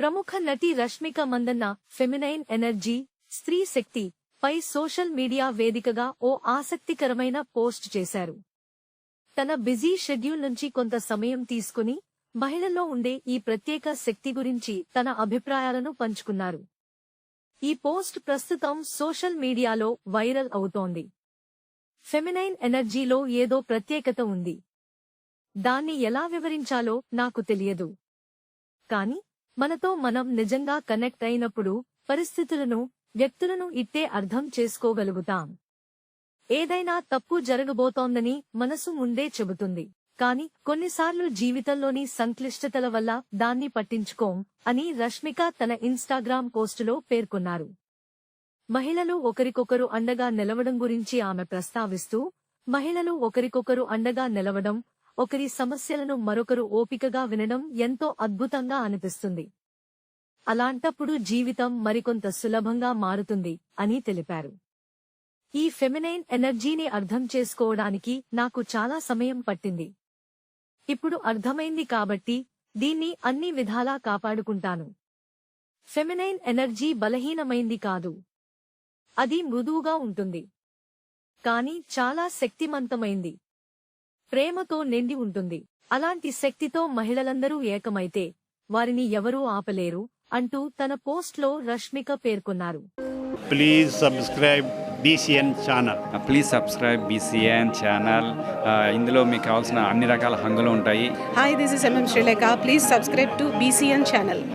ప్రముఖ నటి Rashmika Mandanna feminine energy స్త్రీ శక్తి పై సోషల్ మీడియా వేదికగా ఓ ఆసక్తికరమైన పోస్ట్ చేశారు. తన బిజీ షెడ్యూల్ నుంచి కొంత సమయం తీసుకుని మహిళల్లో ఉండే ఈ ప్రత్యేక శక్తి గురించి తన అభిప్రాయాలను పంచుకున్నారు. ఈ పోస్ట్ ప్రస్తుతం సోషల్ మీడియాలో వైరల్ అవుతోంది. ఫెమినైన్ ఎనర్జీలో ఏదో ప్రత్యేకత ఉంది. దాన్ని ఎలా వివరించాలో నాకు తెలియదు. కానీ మనతో మనం నిజంగా కనెక్ట్ అయినప్పుడు పరిస్థితులను వ్యక్తులను ఇట్టే అర్థం చేసుకోగలుగుతాం. ఏదైనా తప్పు జరగబోతోందని మనసు ముందే చెబుతుంది. కాని కొన్నిసార్లు జీవితంలోని సంక్లిష్టతల వల్ల దాన్ని పట్టించుకోం అని రష్మిక తన ఇన్స్టాగ్రామ్ పోస్టులో పేర్కొన్నారు. మహిళలు ఒకరికొకరు అండగా నిలవడం గురించి ఆమె ప్రస్తావిస్తూ మహిళలు ఒకరికొకరు అండగా నిలవడం ఒకరి సమస్యలను మరొకరు ఓపికగా వినడం ఎంతో అద్భుతంగా అనిపిస్తుంది. అలాంటప్పుడు జీవితం మరికొంత సులభంగా మారుతుంది అని తెలిపారు. ఈ ఫెమినైన్ ఎనర్జీని అర్థం చేసుకోవడానికి నాకు చాలా సమయం పట్టింది. ఇప్పుడు అర్థమైంది కాబట్టి దీన్ని అన్ని విధాలా కాపాడుకుంటాను. ఫెమినైన్ ఎనర్జీ బలహీనమైంది కాదు. అది మృదువుగా ఉంటుంది. కాని చాలా శక్తిమంతమైంది. ప్రేమతో నిండి ఉంటుంది. అలాంటి శక్తితో మహిళలందరూ ఏకమైతే వారిని ఎవరూ ఆపలేరు అంటూ తన పోస్ట్లో రష్మిక పేర్కొన్నారు. Please subscribe BCN channel please subscribe BCN channel ఇందులో మీకు కావాల్సిన అన్ని రకాల హంగులు ఉంటాయి. This is MM Sri Lanka. Please subscribe to BCN channel.